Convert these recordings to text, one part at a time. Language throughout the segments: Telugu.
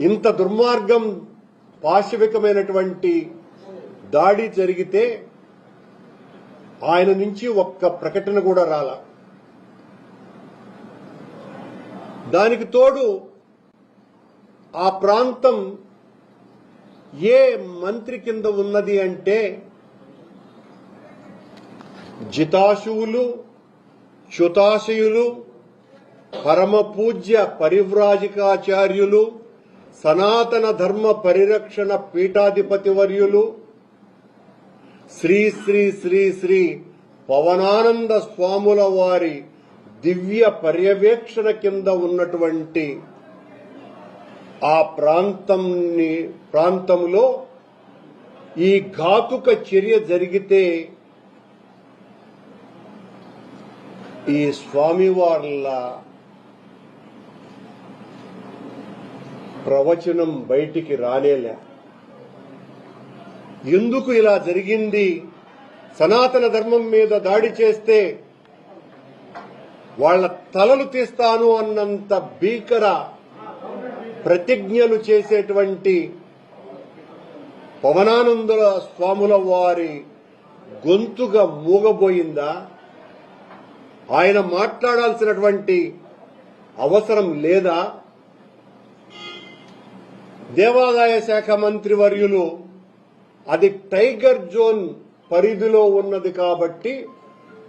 ఇంత దుర్మార్గం పాశవికమైనటువంటి దాడి జరిగితే ఆయన నుంచి ఒక్క ప్రకటన కూడా రాల. దానికి తోడు ఆ ప్రాంతం ఏ మంత్రి కింద ఉన్నది అంటే జితాశువులు చుతాశయులు పరమ పూజ్య పరివ్రాజికాచార్యులు సనాతన ధర్మ పరిరక్షణ పీఠాధిపతి వర్యులు శ్రీ శ్రీ శ్రీ శ్రీ పవనానంద స్వాముల వారి దివ్య పర్యవేక్షణ కింద ఉన్నటువంటి ఆ ప్రాంతంని ప్రాంతంలో ఈ ఘాతుక చర్య జరిగితే ఈ స్వామివార్ల ప్రవచనం బయటికి రానేలే. ఎందుకు ఇలా జరిగింది? సనాతన ధర్మం మీద దాడి చేస్తే వాళ్ళ తలలు తీస్తాను అన్నంత భీకర ప్రతిజ్ఞలు చేసేటువంటి పవనానందుల స్వాముల వారి గొంతుగా మూగబోయిందా? ఆయన మాట్లాడాల్సినటువంటి అవసరం లేదా? దేవాదాయ శాఖ మంత్రి వర్యులు అది టైగర్ జోన్ పరిధిలో ఉన్నది కాబట్టి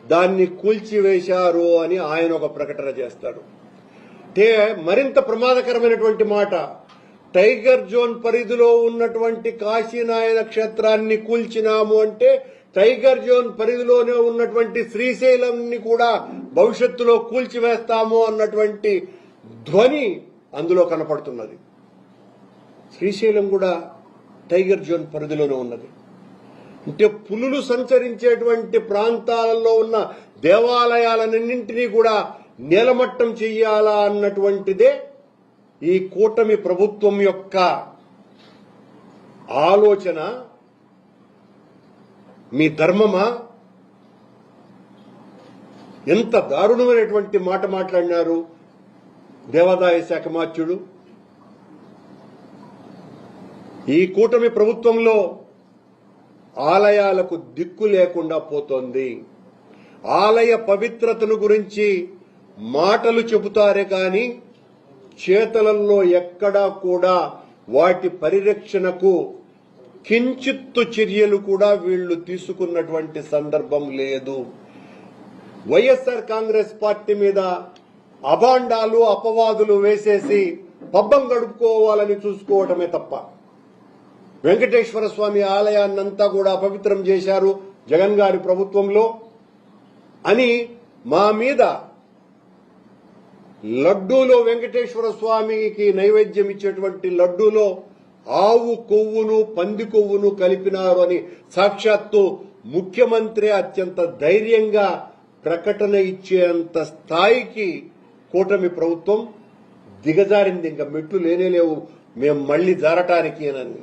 దాన్ని కూల్చివేశారు అని ఆయన ఒక ప్రకటన చేస్తాడు. టే మరింత ప్రమాదకరమైనటువంటి మాట. టైగర్ జోన్ పరిధిలో ఉన్నటువంటి కాశీనాయన క్షేత్రాన్ని కూల్చినాము అంటే టైగర్ జోన్ పరిధిలోనే ఉన్నటువంటి శ్రీశైలంని కూడా భవిష్యత్తులో కూల్చివేస్తాము అన్నటువంటి ధ్వని అందులో కనపడుతున్నది. శ్రీశైలం కూడా టైగర్ జోన్ పరిధిలోనే ఉన్నది. అంటే పులులు సంచరించేటువంటి ప్రాంతాలలో ఉన్న దేవాలయాలన్నింటినీ కూడా నేలమట్టం చెయ్యాలా అన్నటువంటిదే ఈ కూటమి ప్రభుత్వం యొక్క ఆలోచన మీ ధర్మమా? ఎంత దారుణమైనటువంటి మాట మాట్లాడినారు దేవాదాయ శాఖ మార్చుడు ఈ కూటమి ప్రభుత్వంలో ఆలయాలకు దిక్కు లేకుండా పోతోంది. ఆలయ పవిత్రతను గురించి మాటలు చెబుతారే కాని చేతలలో ఎక్కడా కూడా వాటి పరిరక్షణకు కించిత్తు చర్యలు కూడా వీళ్ళు తీసుకున్నటువంటి సందర్భం లేదు. వైఎస్ఆర్ కాంగ్రెస్ పార్టీ మీద అభాండాలు అపవాదులు వేసేసి పబ్బం గడుపుకోవాలని చూసుకోవటమే తప్ప వెంకటేశ్వర స్వామి ఆలయాన్నంతా కూడా అపవిత్రం చేశారు జగన్ గారి ప్రభుత్వంలో అని మా మీద లడ్డూలో వెంకటేశ్వర స్వామికి నైవేద్యం ఇచ్చేటువంటి లడ్డూలో ఆవు కొవ్వును పంది కొవ్వును కలిపినారు అని సాక్షాత్తు ముఖ్యమంత్రి అత్యంత ధైర్యంగా ప్రకటన ఇచ్చేంత స్థాయికి కూటమి ప్రభుత్వం దిగజారింది. ఇంకా మెట్లు లేనే లేవు. మేము మళ్ళీ జారటానికి అని